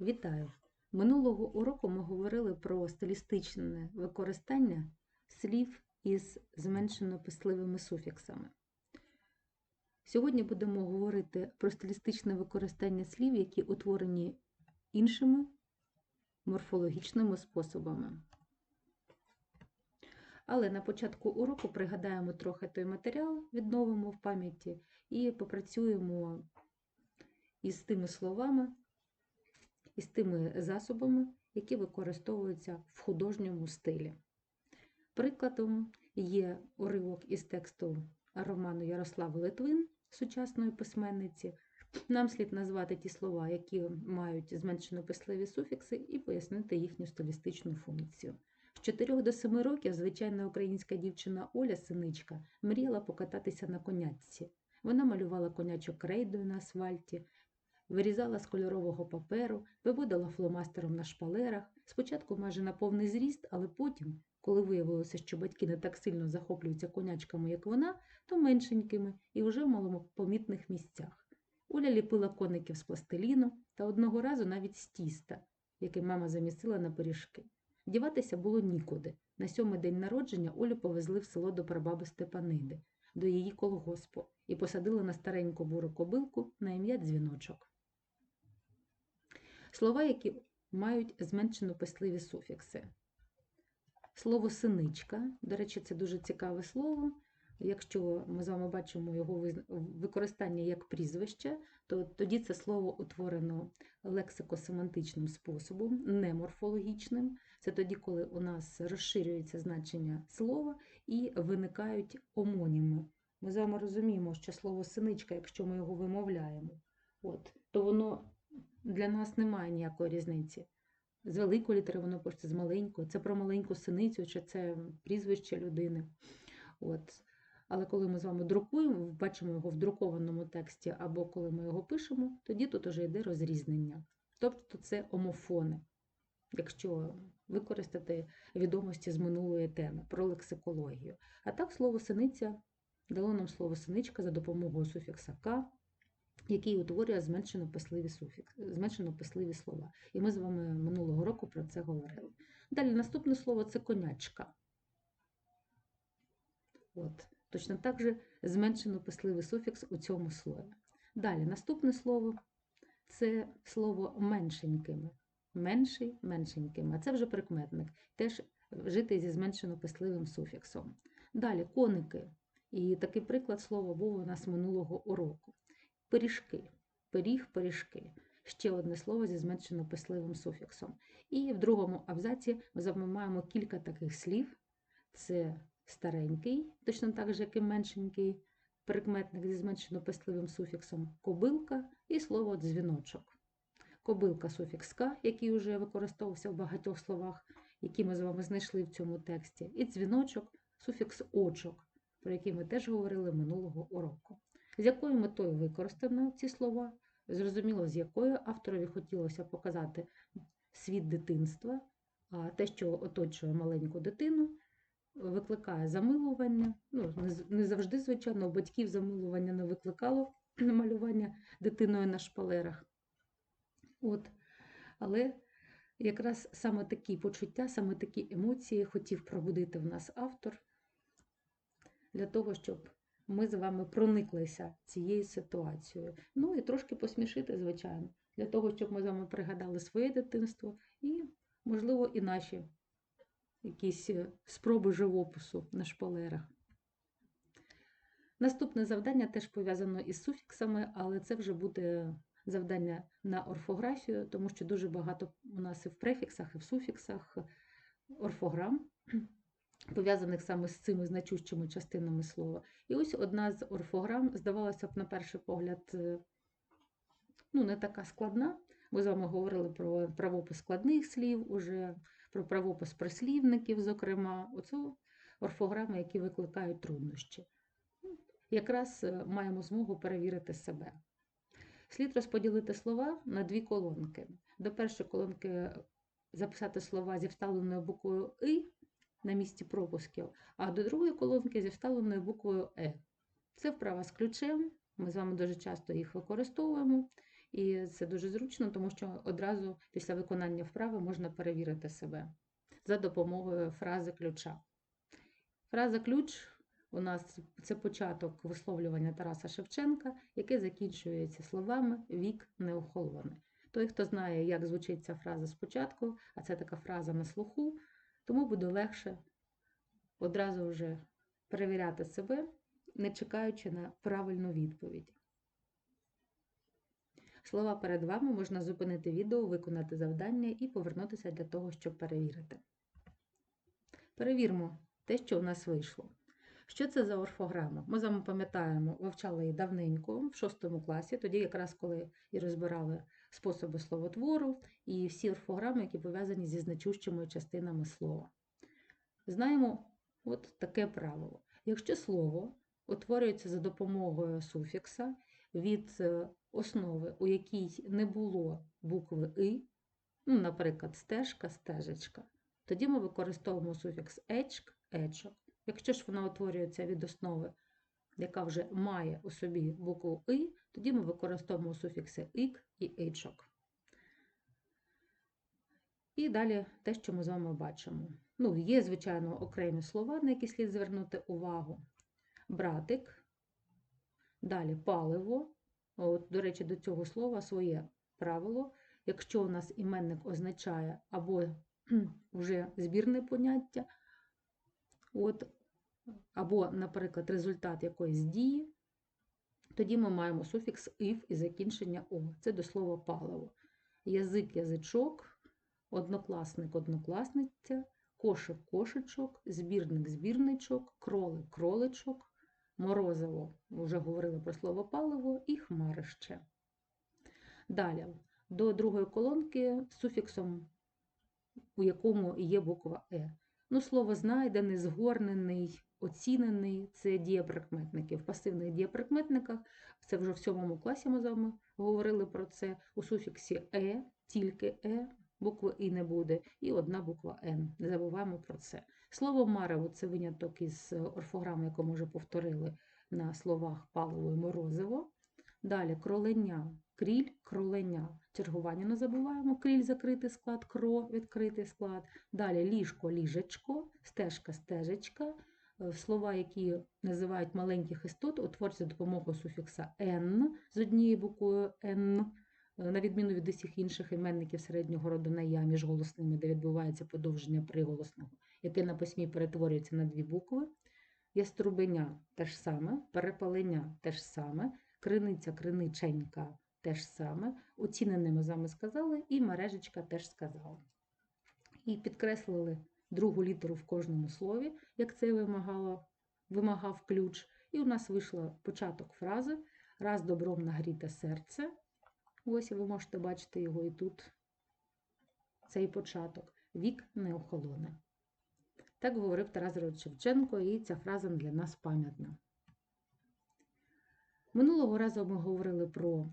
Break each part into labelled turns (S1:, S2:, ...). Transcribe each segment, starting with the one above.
S1: Вітаю! Минулого уроку ми говорили про стилістичне використання слів із зменшено писливими суфіксами. Сьогодні будемо говорити про стилістичне використання слів, які утворені іншими морфологічними способами. Але на початку уроку пригадаємо трохи той матеріал, відновимо в пам'яті і попрацюємо із тими словами, із тими засобами, які використовуються в художньому стилі. Прикладом є уривок із тексту роману Ярослави Литвин, сучасної письменниці. Нам слід назвати ті слова, які мають зменшено писливі суфікси, і пояснити їхню стилістичну функцію. З 4 до 7 років звичайна українська дівчина Оля Синичка мріяла покататися на конячці. Вона малювала конячок крейдою на асфальті, вирізала з кольорового паперу, виводила фломастером на шпалерах, спочатку майже на повний зріст, але потім, коли виявилося, що батьки не так сильно захоплюються конячками, як вона, то меншенькими і вже в малопомітних місцях. Оля ліпила коників з пластиліну та одного разу навіть з тіста, яке мама замісила на пиріжки. Діватися було нікуди. На сьомий день народження Олю повезли в село до прабаби Степаниди, до її колгоспу, і посадили на стареньку буру кобилку на ім'я дзвіночок. Слова, які мають зменшено писливі суфікси. Слово синичка, до речі, це дуже цікаве слово. Якщо ми з вами бачимо його використання як прізвище, то тоді це слово утворено лексико-семантичним способом, не морфологічним. Це тоді, коли у нас розширюється значення слова і виникають омоніми. Ми з вами розуміємо, що слово синичка, якщо ми його вимовляємо, от, то воно для нас немає ніякої різниці. З великої літери воно пишеться з маленької. Це про маленьку синицю, чи це прізвище людини. От. Але коли ми з вами друкуємо, бачимо його в друкованому тексті, або коли ми його пишемо, тоді тут вже йде розрізнення. Тобто це омофони, якщо використати відомості з минулої теми про лексикологію. А так слово синиця дало нам слово синичка за допомогою суфікса К, який утворює зменшено писливі суфікс, зменшено писливі слова. І ми з вами минулого року про це говорили. Далі наступне слово це конячка. От. Точно так же зменшено писливий суфікс у цьому слові. Далі, наступне слово це слово меншенькими. Менший, меншенькими. А це вже прикметник, теж вжитий зі зменшено писливим суфіксом. Далі коники. І такий приклад слова був у нас минулого уроку. Пиріжки. Пиріг, пиріжки. Ще одне слово зі зменшено писливим суфіксом. І в другому абзаці ми маємо кілька таких слів: це старенький, точно так же, як і меншенький прикметник зі зменшено писливим суфіксом кобилка і слово дзвіночок. Кобилка суфікс «ка», який вже використовувався в багатьох словах, які ми з вами знайшли в цьому тексті, і дзвіночок суфікс очок, про який ми теж говорили минулого уроку. З якою метою використано ці слова? Зрозуміло, з якою авторові хотілося показати світ дитинства, а те, що оточує маленьку дитину, викликає замилування. Ну, Не завжди, звичайно, у батьків замилування не викликало малювання дитиною на шпалерах. От. Але якраз саме такі почуття, саме такі емоції хотів пробудити в нас автор для того, щоб ми з вами прониклися цією ситуацією. Ну і трошки посмішити, звичайно, для того, щоб ми з вами пригадали своє дитинство і, можливо, і наші якісь е, спроби живопису на шпалерах. Наступне завдання теж пов'язано із суфіксами, але це вже буде завдання на орфографію, тому що дуже багато у нас і в префіксах, і в суфіксах орфограм, пов'язаних саме з цими значущими частинами слова. І ось одна з орфограм, здавалося б, на перший погляд, е, ну, не така складна. Ми з вами говорили про правопис складних слів уже про правопис прислівників, зокрема, оцю орфограми, які викликають труднощі. Якраз е, маємо змогу перевірити себе. Слід розподілити слова на дві колонки. До першої колонки записати слова зі вставленою буквою И на місці пропусків, а до другої колонки зі вставленою буквою Е. Це вправа з ключем, ми з вами дуже часто їх використовуємо. І це дуже зручно, тому що одразу після виконання вправи можна перевірити себе за допомогою фрази ключа. Фраза ключ у нас це початок висловлювання Тараса Шевченка, яке закінчується словами вік не. Той, хто знає, як звучить ця фраза спочатку, а це така фраза на слуху, тому буде легше одразу вже перевіряти себе, не чекаючи на правильну відповідь. Слова перед вами можна зупинити відео, виконати завдання і повернутися для того, щоб перевірити. Перевірмо те, що у нас вийшло. Що це за орфограма? Ми з вами пам'ятаємо, вивчали її давненько в шостому класі, тоді якраз коли і розбирали способи словотвору і всі орфограми, які пов'язані зі значущими частинами слова. Знаємо от таке правило. Якщо слово утворюється за допомогою суфікса від е, основи, у якій не було букви И, ну, наприклад, стежка, стежечка, тоді ми використовуємо суфікс ечк, ечок. Якщо ж вона утворюється від основи, яка вже має у собі букву И, тоді ми використовуємо суфікси ік і ечок. І далі те, що ми з вами бачимо. Ну, є, звичайно, окремі слова, на які слід звернути увагу. Братик, далі паливо. От, До речі, до цього слова своє правило. Якщо у нас іменник означає або вже збірне поняття, от, або, наприклад, результат якоїсь дії, тоді ми маємо суфікс «ив» і закінчення О. Це до слова паливо. Язик, язичок, однокласник, однокласниця, кошик, кошечок, збірник, збірничок, кролик, кроличок, морозиво, вже говорили про слово паливо, і хмарище. Далі, до другої колонки суфіксом, у якому є буква Е. Ну, слово знайдений, згорнений, оцінений це дієприкметники. В пасивних дієприкметниках, це вже в сьомому класі ми з вами говорили про це. У суфіксі Е, тільки Е, букви І не буде, і одна буква Н. Не забуваємо про це. Слово марево це виняток із орфограми, яку ми вже повторили на словах паливо і морозиво. Далі кроленя, кріль, кроленя. Чергування не забуваємо, кріль закритий склад, кро відкритий склад. Далі ліжко, ліжечко, стежка, стежечка. Е, Слова, які називають маленьких істот, утворюються допомогою суфікса «н» з однією буквою «н», е, на відміну від усіх інших іменників середнього роду на я між голосними, де відбувається подовження приголосного, яке на письмі перетворюється на дві букви. Яструбеня те ж саме, перепалення те ж саме, криниця, криниченька те ж саме, оцінене ми вами сказали, і мережечка теж сказала. І підкреслили другу літеру в кожному слові, як це вимагало, вимагав ключ. І у нас вийшло початок фрази раз добром нагріте серце. Ось ви можете бачити його і тут. Цей початок. Вік не охолоне. Так говорив Тарас Григорович Шевченко, і ця фраза для нас пам'ятна. Минулого разу ми говорили про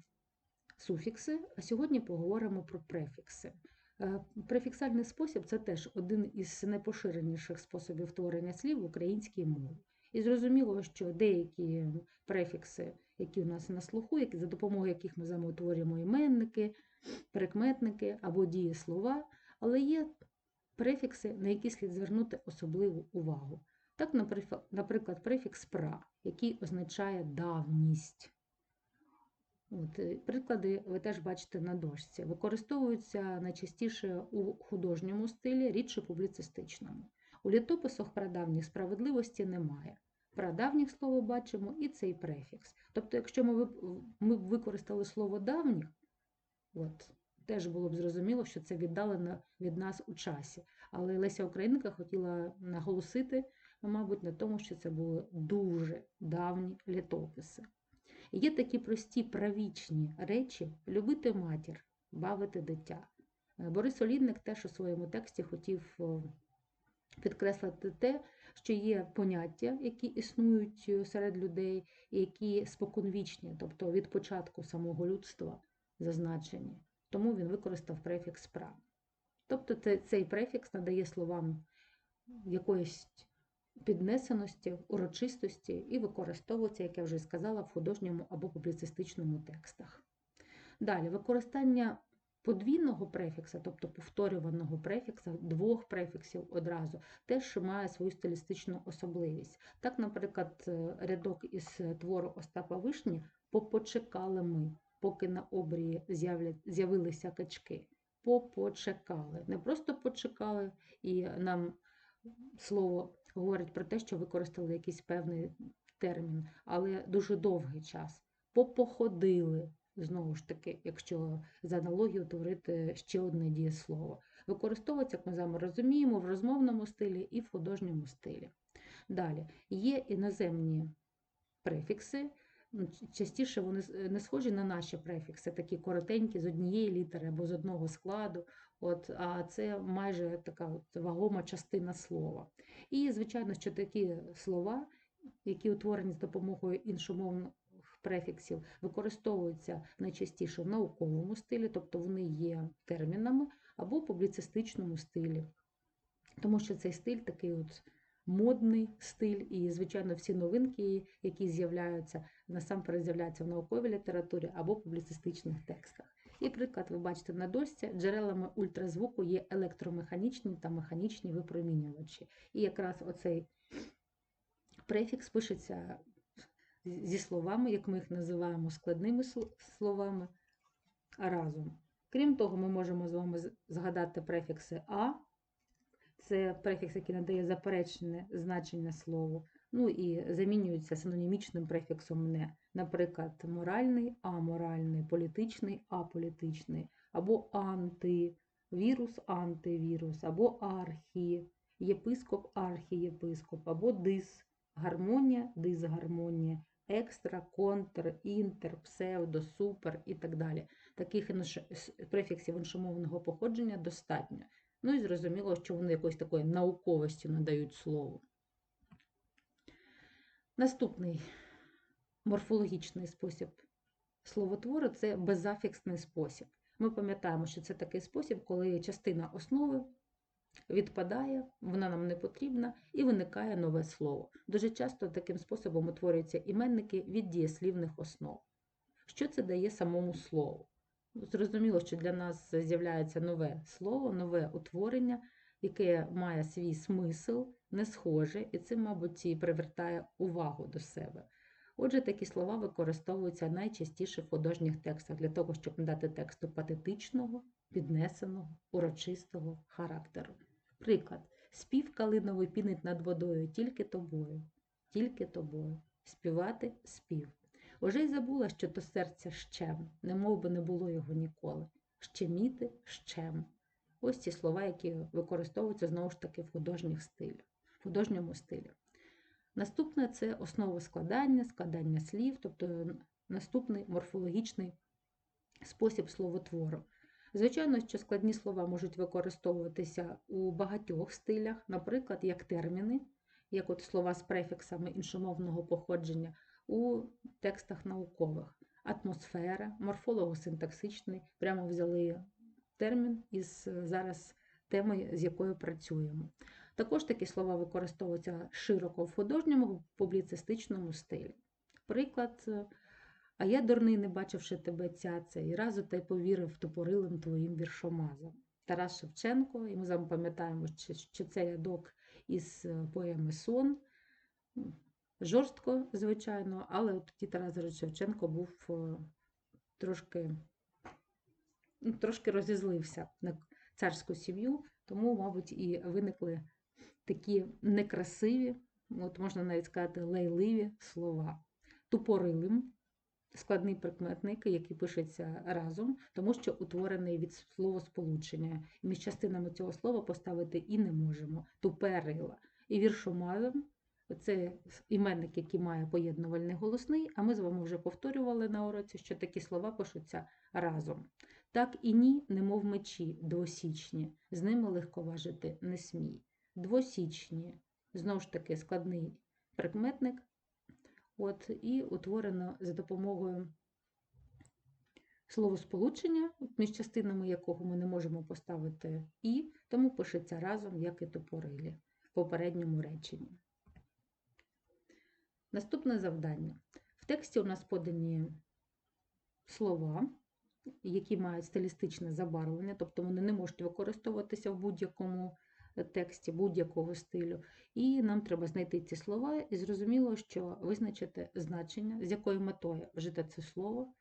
S1: суфікси, а сьогодні поговоримо про префікси. Е, Префіксальний спосіб це теж один із найпоширеніших способів творення слів в українській мові. І зрозуміло, що деякі префікси, які у нас на слуху, за допомогою яких ми з вами утворюємо іменники, прикметники або дієслова, але є префікси, на які слід звернути особливу увагу. Так, наприклад, префікс пра, який означає давність. От, е, Приклади ви теж бачите на дошці. Використовуються найчастіше у художньому стилі, рідше публіцистичному. У літописах прадавніх справедливості немає. Прадавніх слово бачимо і цей префікс. Тобто, якщо ми ми використали слово давніх, от, теж було б зрозуміло, що це віддалено від нас у часі. Але Леся Українка хотіла наголосити, мабуть, на тому, що це були дуже давні літописи. Є такі прості правічні речі любити матір, бавити дитя. Е, Борис Олідник теж у своєму тексті хотів підкреслити те, що є поняття, які існують е, серед людей, які споконвічні, тобто від початку самого людства зазначені. Тому він використав префікс пра. Тобто цей префікс надає словам якоїсь піднесеності, урочистості і використовується, як я вже сказала, в художньому або публіцистичному текстах. Далі, використання подвійного префікса, тобто повторюваного префікса, двох префіксів одразу, теж має свою стилістичну особливість. Так, наприклад, е, рядок із твору Остапа Вишні попочекали ми, поки на обрії з'явилися качки. Попочекали. Не просто почекали, і нам слово говорить про те, що використали якийсь певний термін, але дуже довгий час. Попоходили, знову ж таки, якщо за аналогію творити ще одне дієслово. Використовується, як ми з вами розуміємо, в розмовному стилі і в художньому стилі. Далі є іноземні префікси. Ну, Частіше вони не схожі на наші префікси, такі коротенькі з однієї літери або з одного складу. От, а це майже така от вагома частина слова. І, звичайно, що такі слова, які утворені з допомогою іншомовних префіксів, використовуються найчастіше в науковому стилі, тобто вони є термінами, або публіцистичному стилі. Тому що цей стиль такий от модний стиль, і, звичайно, всі новинки, які з'являються, насамперед з'являються в науковій літературі або публіцистичних текстах. І приклад, ви бачите на дошці, джерелами ультразвуку є електромеханічні та механічні випромінювачі. І якраз оцей префікс пишеться зі словами, як ми їх називаємо, складними сл- словами разом. Крім того, ми можемо з вами згадати префікси А, це префікс, який надає заперечене значення слову. Ну і замінюється синонімічним префіксом не. Наприклад, моральний, аморальний, політичний, аполітичний, або анти, вірус, антивірус, або архі, єпископ, архієпископ, або дис, гармонія, дисгармонія, екстра, контр, інтер, псевдо, супер і так далі. Таких префіксів іншомовного походження достатньо. Ну і зрозуміло, що вони якоїсь такої науковості надають слову. Наступний морфологічний спосіб словотвору це безафіксний спосіб. Ми пам'ятаємо, що це такий спосіб, коли частина основи відпадає, вона нам не потрібна, і виникає нове слово. Дуже часто таким способом утворюються іменники від дієслівних основ. Що це дає самому слову? Зрозуміло, що для нас з'являється нове слово, нове утворення, яке має свій смисл, не схоже, і цим, мабуть, і привертає увагу до себе. Отже, такі слова використовуються найчастіше в художніх текстах для того, щоб надати тексту патетичного, піднесеного, урочистого характеру. Приклад: спів калиновий пінить над водою тільки тобою, тільки тобою. Співати спів. Уже й забула, що то серця щем, немов би не було його ніколи. Щеміти щем. Ось ці слова, які використовуються знову ж таки в художніх стилях, художньому стилі. Наступне це основа складання, складання слів, тобто наступний морфологічний спосіб словотвору. Звичайно, що складні слова можуть використовуватися у багатьох стилях, наприклад, як терміни, як от слова з префіксами іншомовного походження у текстах наукових. Атмосфера, морфолого-синтаксичний, прямо взяли термін із е, зараз теми, з якою працюємо. Також такі слова використовуються широко в художньому публіцистичному стилі. Приклад, е, а я дурний, не бачивши тебе цяця, і разу та й повірив тупорилим твоїм віршомазам. Тарас Шевченко, і ми з вами пам'ятаємо, що- це рядок із е, поеми Сон. Жорстко, звичайно, але от тоді Тарас Шевченко був е, трошки, ну, трошки розізлився на царську сім'ю, тому, мабуть, і виникли такі некрасиві, от можна навіть сказати, лайливі слова. Тупорилим складний прикметник, який пишеться разом, тому що утворений від словосполучення. І між частинами цього слова поставити і не можемо. Туперила. І віршомазом це іменник, який має поєднувальний голосний, а ми з вами вже повторювали на уроці, що такі слова пишуться разом. Так і ні, немов мечі, двосічні, з ними легко важити не смій. Двосічні, знову ж таки, складний прикметник, От, і утворено за допомогою словосполучення, між частинами якого ми не можемо поставити і, тому пишеться разом, як і топорилі в попередньому реченні. Наступне завдання. В тексті у нас подані слова, які мають стилістичне забарвлення, тобто вони не можуть використовуватися в будь-якому тексті, будь-якого стилю. І нам треба знайти ці слова, і зрозуміло, що визначити значення, з якою метою вжити це слово,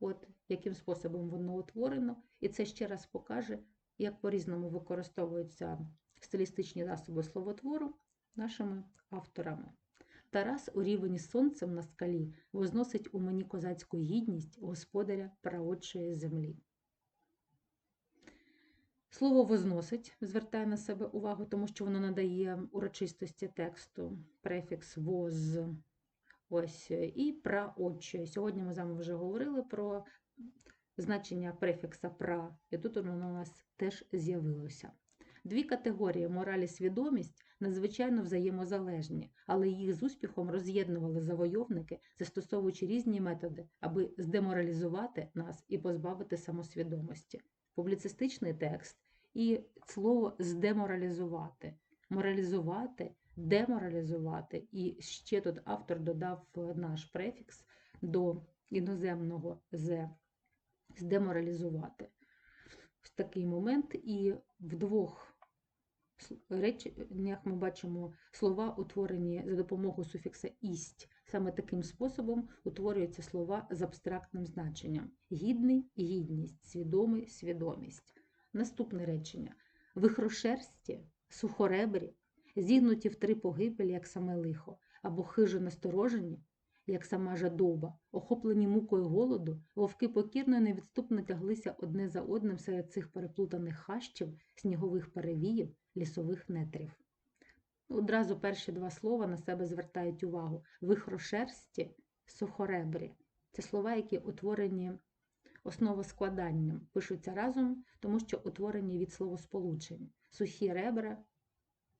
S1: от яким способом воно утворено, і це ще раз покаже, як по-різному використовуються стилістичні засоби словотвору нашими авторами. Тарас у рівні з сонцем на скалі возносить у мені козацьку гідність господаря праотчої землі. Слово возносить звертає на себе увагу, тому що воно надає урочистості тексту, префікс воз. Ось і праотчої. Сьогодні ми з вами вже говорили про значення префікса пра, і тут воно у нас теж з'явилося. Дві категорії мораль і свідомість надзвичайно взаємозалежні, але їх з успіхом роз'єднували завойовники, застосовуючи різні методи, аби здеморалізувати нас і позбавити самосвідомості. Публіцистичний текст і слово здеморалізувати, моралізувати, деморалізувати. І ще тут автор додав наш префікс до іноземного з здеморалізувати. Ось такий момент, і в двох реченнях ми бачимо слова, утворені за допомогою суфікса ість. Саме таким способом утворюються слова з абстрактним значенням: гідний гідність, свідомий свідомість. Наступне речення: вихрошерсті, сухоребрі, зігнуті в три погибелі, як саме лихо, або хижо насторожені, як сама жадоба, охоплені мукою голоду, вовки покірно і невідступно тяглися одне за одним серед цих переплутаних хащів, снігових перевіїв, лісових нетрів. Одразу перші два слова на себе звертають увагу: вихрошерсті, сухоребрі. Це слова, які утворені основоскладанням, пишуться разом, тому що утворені від словосполучень. Сухі ребра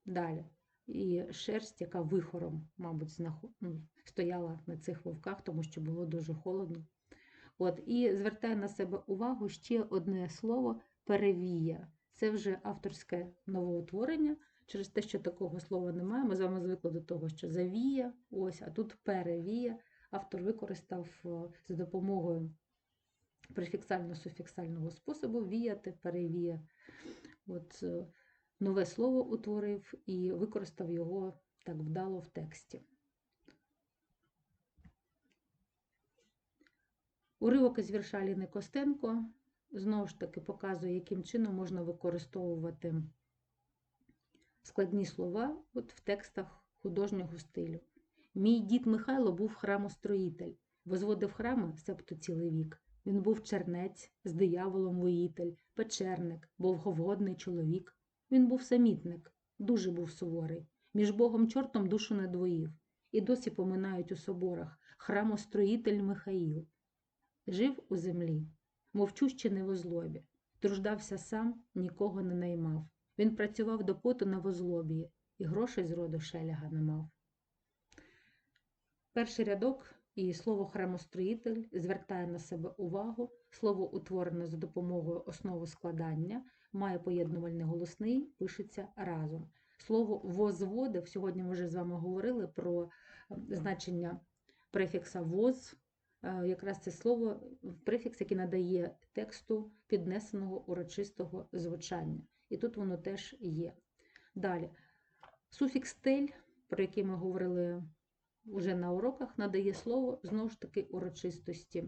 S1: далі. І шерсть, яка вихором, мабуть, ну, стояла на цих вовках, тому що було дуже холодно. От, І звертає на себе увагу ще одне слово перевія. Це вже авторське новоутворення. Через те, що такого слова немає, ми з вами звикли до того, що завія, ось, а тут перевія. Автор використав е, за допомогою префіксально-суфіксального способу віяти, перевія. От, е, Нове слово утворив і використав його так вдало в тексті. Уривок із вірша Ліни Костенко знову ж таки показує, яким чином можна використовувати складні слова от в текстах художнього стилю. Мій дід Михайло був храмостроїтель, возводив храми себто цілий вік. Він був чернець, з дияволом воїтель, печерник, бовговодний чоловік. Він був самітник, дуже був суворий. Між Богом чортом душу не двоїв. І досі поминають у соборах храмостроїтель Михаїл. Жив у землі, мовчуще не в озлобі, труждався сам, нікого не наймав. Він працював до поту на возлобі і грошей з роду шеляга не мав. Перший рядок і слово храмостроїтель звертає на себе увагу. Слово утворене за допомогою основи складання, має поєднувальний голосний, пишеться разом. Слово возводив, сьогодні ми вже з вами говорили про значення префікса воз. Е, якраз це слово, префікс, який надає тексту піднесеного урочистого звучання. І тут воно теж є. Далі, суфікс тель, про який ми говорили вже на уроках, надає слово знову ж таки урочистості.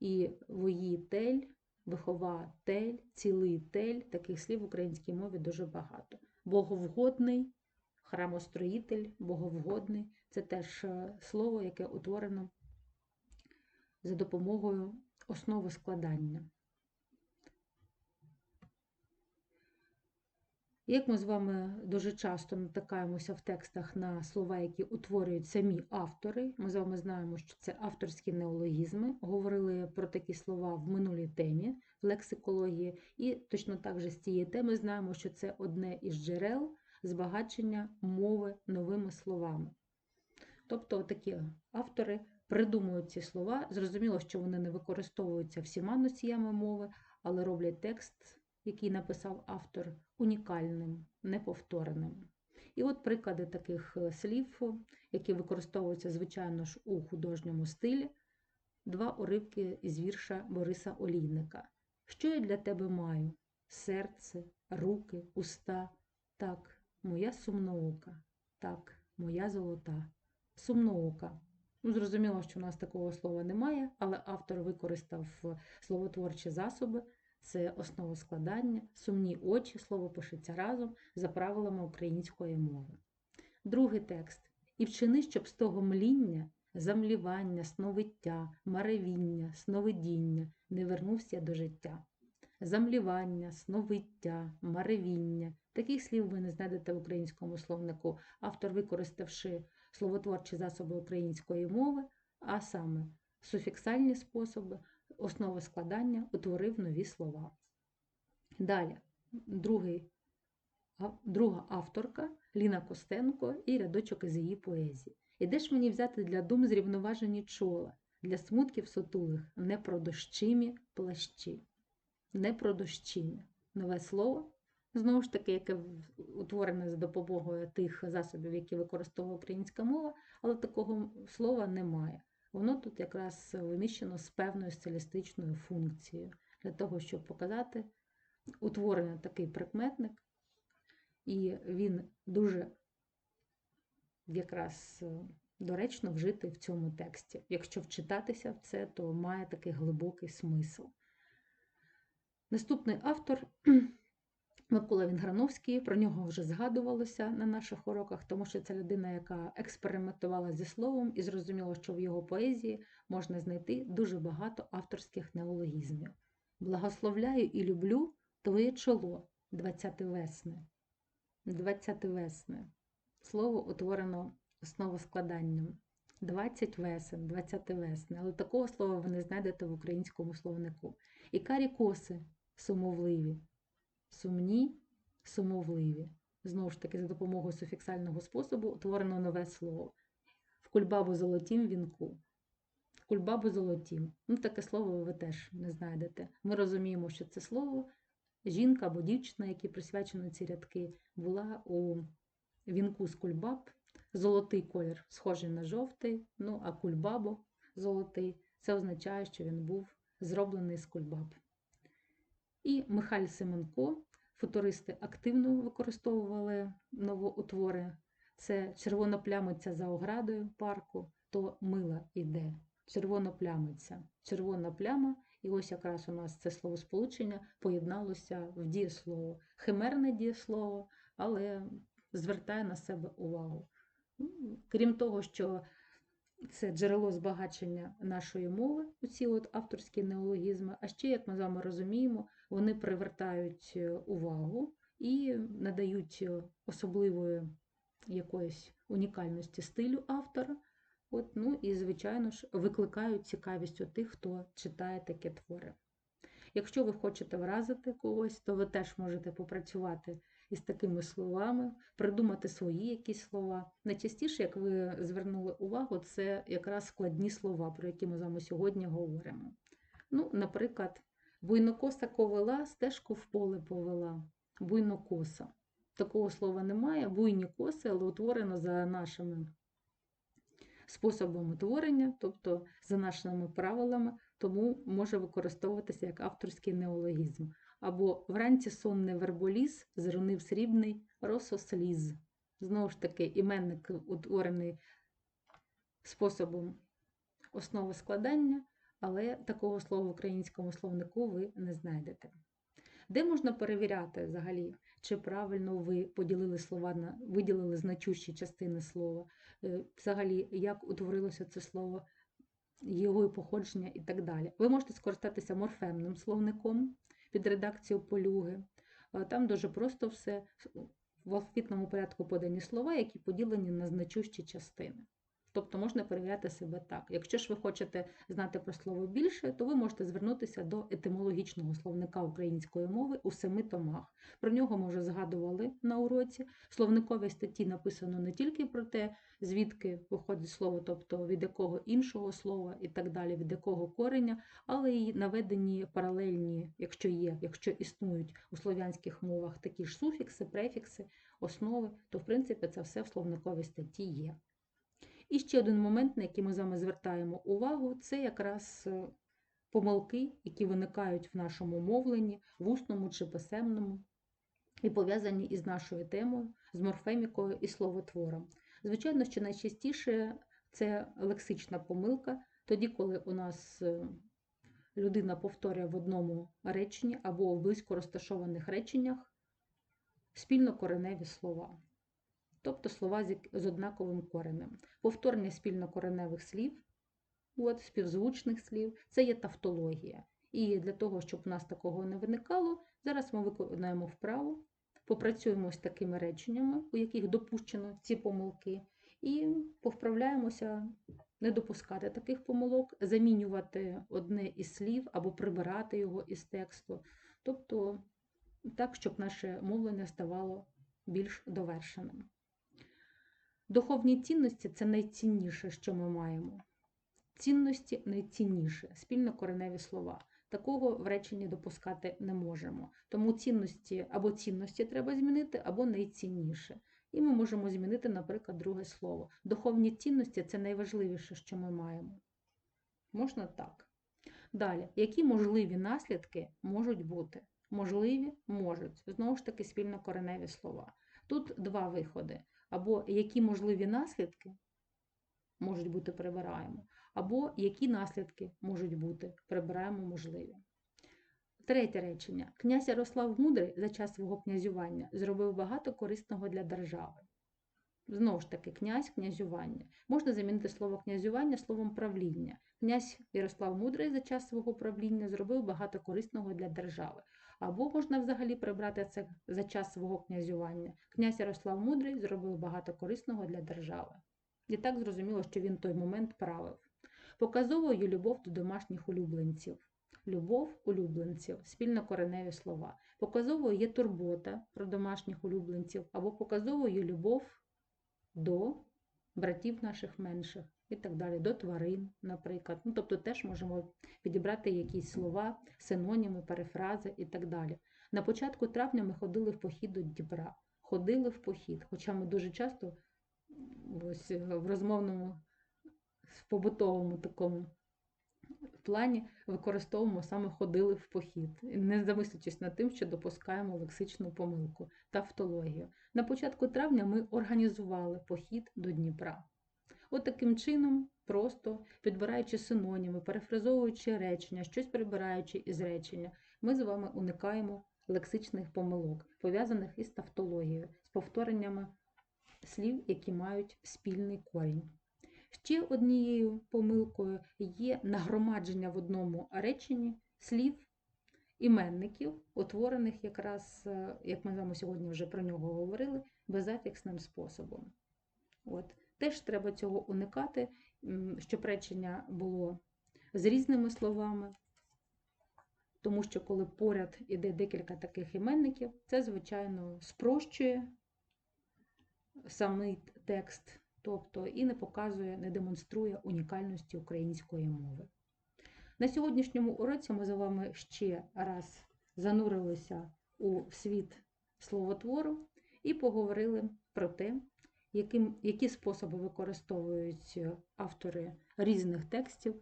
S1: І воїтель, вихователь, цілий тель, таких слів в українській мові дуже багато. Боговгодний, храмостроїтель, боговгодний це теж е, слово, яке утворено за допомогою основи складання. Як ми з вами дуже часто натикаємося в текстах на слова, які утворюють самі автори, ми з вами знаємо, що це авторські неологізми, говорили про такі слова в минулій темі в лексикології, і точно так же з цієї теми знаємо, що це одне із джерел збагачення мови новими словами. Тобто такі автори придумують ці слова, зрозуміло, що вони не використовуються всіма носіями мови, але роблять текст який написав автор, унікальним, неповтореним. І от приклади таких е, слів, які використовуються, звичайно ж, у художньому стилі. два уривки із вірша Бориса Олійника. Що я для тебе маю? Серце, руки, уста. Так, моя сумноока, так, моя золота. Сумноока. Ну, зрозуміло, що у нас такого слова немає, але автор використав словотворчі засоби, це основа складання, сумні очі, слово пишеться разом за правилами української мови. Другий текст. І вчини, щоб з того мління, замлівання, сновиття, маревіння, сновидіння не вернувся до життя. Замлівання, сновиття, маревіння. Таких слів ви не знайдете в українському словнику, автор, використавши словотворчі засоби української мови, а саме суфіксальні способи, основи складання, утворив нові слова. Далі, другий, друга авторка Ліна Костенко і рядочок із її поезії. І де ж мені взяти для дум зрівноважені чола, для смутків сотулих непродощимі плащі. Непродощимі. Нове слово, знову ж таки, яке утворене за допомогою тих засобів, які використовує українська мова, але такого слова немає. Воно тут якраз виміщено з певною стилістичною функцією для того, щоб показати утворений такий прикметник, і він дуже якраз доречно вжити в цьому тексті. Якщо вчитатися в це, то має такий глибокий смисл. Наступний автор Микола Вінграновський, про нього вже згадувалося на наших уроках, тому що це людина, яка експериментувала зі словом, і зрозуміло, що в його поезії можна знайти дуже багато авторських неологізмів. Благословляю і люблю твоє чоло, 20 весни. 20 весни. Слово утворено основоскладанням. 20 весен, 20 весни. Але такого слова ви не знайдете в українському словнику. І карі коси сумовливі сумні, сумовливі. Знову ж таки, за допомогою суфіксального способу утворено нове слово. В кульбабу золотім вінку. Кульбабу золотім. Ну, таке слово ви теж не знайдете. Ми розуміємо, що це слово жінка або дівчина, які присвячені ці рядки, була у вінку з кульбаб. Золотий колір, схожий на жовтий, ну а кульбабо золотий це означає, що він був зроблений з кульбаб. І Михайль Семенко, футуристи активно використовували новоутвори. Це червона плямиця за оградою парку, то мила іде. Червона плямиця, червона пляма, і ось якраз у нас це словосполучення поєдналося в дієслово. Химерне дієслово, але звертає на себе увагу. Ну, крім того, що це джерело збагачення нашої мови, ці от авторські неологізми, а ще, як ми з вами розуміємо, вони привертають е, увагу і надають е, особливої якоїсь унікальності стилю автора. От, ну І, звичайно ж, викликають цікавість у тих, хто читає такі твори. Якщо ви хочете вразити когось, то ви теж можете попрацювати із такими словами, придумати свої якісь слова. Найчастіше, як ви звернули увагу, це якраз складні слова, про які ми з вами сьогодні говоримо. Ну, Наприклад, буйнокоса ковила, стежку в поле повела. Буйнокоса. Такого слова немає, буйні коси, але утворено за нашими способами творення, тобто за нашими правилами, тому може використовуватися як авторський неологізм. Або вранці сонний верболіз, зрунив срібний рососліз. Знову ж таки, іменник утворений способом основи складання, але такого слова в українському словнику ви не знайдете. Де можна перевіряти взагалі, чи правильно ви поділили слова на виділили значущі частини слова, е, взагалі, як утворилося це слово, його походження і так далі. Ви можете скористатися морфемним словником під редакцію полюги. Там дуже просто все в алфавітному порядку подані слова, які поділені на значущі частини. Тобто можна перевіряти себе так. Якщо ж ви хочете знати про слово більше, то ви можете звернутися до етимологічного словника української мови у семи томах. Про нього ми вже згадували на уроці. В словниковій статті написано не тільки про те, звідки виходить слово, тобто від якого іншого слова і так далі, від якого кореня, але й наведені паралельні, якщо є, якщо існують у слов'янських мовах такі ж суфікси, префікси, основи, то в принципі це все в словниковій статті є. І ще один момент, на який ми з вами звертаємо увагу, це якраз е, помилки, які виникають в нашому мовленні, в усному чи писемному, і пов'язані із нашою темою, з морфемікою і словотвором. Звичайно, що найчастіше це лексична помилка, тоді, коли у нас е, людина повторює в одному реченні або в близько розташованих реченнях спільнокореневі слова, тобто слова з однаковим коренем. Повторення спільнокореневих слів, от, співзвучних слів, це є тавтологія. І для того, щоб у нас такого не виникало, зараз ми виконаємо вправу, попрацюємо з такими реченнями, у яких допущено ці помилки, і повправляємося не допускати таких помилок, замінювати одне із слів або прибирати його із тексту. Тобто так, щоб наше мовлення ставало більш довершеним. Духовні цінності це найцінніше, що ми маємо. Цінності найцінніше, спільнокореневі слова. Такого в реченні допускати не можемо. Тому цінності або цінності треба змінити, або найцінніше. І ми можемо змінити, наприклад, друге слово. Духовні цінності це найважливіше, що ми маємо. Можна так. Далі, які можливі наслідки можуть бути? Можливі можуть. Знову ж таки, спільнокореневі слова. Тут два виходи. Або які можливі наслідки можуть бути прибираємо, або які наслідки можуть бути прибираємо можливі. Третє речення. Князь Ярослав Мудрий за час свого князювання зробив багато корисного для держави. Знову ж таки, князь князювання. Можна замінити слово князювання словом правління. Князь Ярослав Мудрий за час свого правління зробив багато корисного для держави. Або можна взагалі прибрати це за час свого князювання. Князь Ярослав Мудрий зробив багато корисного для держави. І так зрозуміло, що він в той момент правив. Показовою любов до домашніх улюбленців. Любов улюбленців, спільнокореневі слова. Показовою є турбота про домашніх улюбленців, або показовою любов до братів наших менших і так далі, до тварин, наприклад. Ну, тобто теж можемо підібрати якісь слова, синоніми, перефрази і так далі. На початку травня ми ходили в похід до Дніпра. Ходили в похід, хоча ми дуже часто ось е, в розмовному, в побутовому такому плані використовуємо саме ходили в похід, не замислюючись над тим, що допускаємо лексичну помилку тавтологію. На початку травня ми організували похід до Дніпра. От таким чином, просто підбираючи синоніми, перефразовуючи речення, щось прибираючи із речення, ми з вами уникаємо лексичних помилок, пов'язаних із тавтологією, з повтореннями слів, які мають спільний корінь. Ще однією помилкою є нагромадження в одному реченні слів іменників, утворених якраз, е, як ми з вами сьогодні вже про нього говорили, безафіксним способом. От. Теж треба цього уникати, щоб речення було з різними словами, тому що коли поряд іде декілька таких іменників, це, звичайно, спрощує самий текст, тобто і не показує, не демонструє унікальності української мови. На сьогоднішньому уроці ми з вами ще раз занурилися у світ словотвору і поговорили про те, яким, які способи використовують автори різних текстів,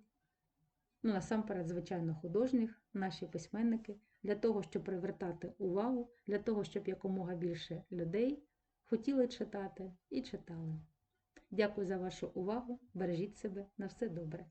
S1: ну, насамперед, звичайно, художніх, наші письменники, для того, щоб привертати увагу, для того, щоб якомога більше людей хотіли читати і читали. Дякую за вашу увагу. Бережіть себе на все добре.